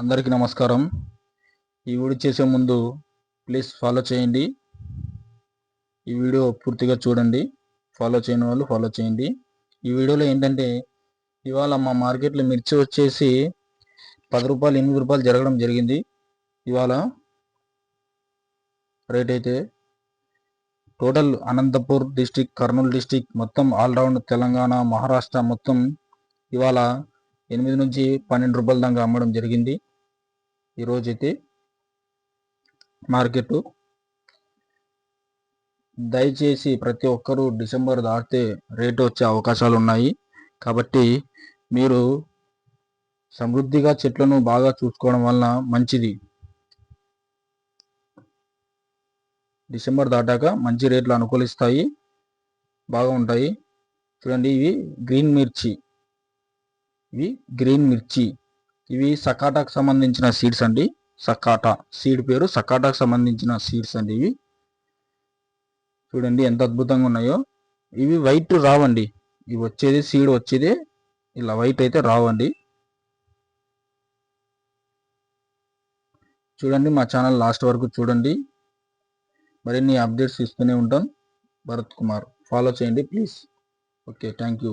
అందరికీ నమస్కారం. ఈ వీడియో చేసే ముందు ప్లీజ్ ఫాలో చేయండి. ఈ వీడియో పూర్తిగా చూడండి. ఫాలో చేయని వాళ్ళు ఫాలో చేయండి. ఈ వీడియోలో ఏంటంటే ఇవాళ మా మార్కెట్లో మిర్చి వచ్చేసి పది రూపాయలు ఎనిమిది రూపాయలు జరగడం జరిగింది. ఇవాళ రేట్ అయితే total Anantapur district Kurnool district మొత్తం ఆల్రౌండ్ తెలంగాణ మహారాష్ట్ర మొత్తం ఇవాళ ఎనిమిది నుంచి పన్నెండు రూపాయల దాకా అమ్మడం జరిగింది. ఈరోజైతే మార్కెట్ దయచేసి ప్రతి ఒక్కరూ డిసెంబర్ దాటితే రేటు వచ్చే అవకాశాలు ఉన్నాయి. కాబట్టి మీరు సమృద్ధిగా చెట్లను బాగా చూసుకోవడం వలన మంచిది. డిసెంబర్ దాటాక మంచి రేట్లు అనుకూలిస్తాయి. బాగా ఉంటాయి చూడండి ఇవి గ్రీన్ మిర్చి. ఇవి గ్రీన్ మిర్చి. ఇవి సకాటాకు సంబంధించిన సీడ్స్ అండి. సకాటా. సీడ్ పేరు సకాటాకు సంబంధించిన సీడ్స్ అండి ఇవి. చూడండి ఎంత అద్భుతంగా ఉన్నాయో. ఇవి వైట్ రావండి. ఇవి వచ్చేది సీడ్ వచ్చేది ఇలా వైట్ అయితే రావండి. చూడండి మా ఛానల్ లాస్ట్ వరకు చూడండి. మరిన్ని అప్డేట్స్ ఇస్తూనే ఉంటాం. భరత్ కుమార్. ఫాలో చేయండి ప్లీజ్. Okay thank you.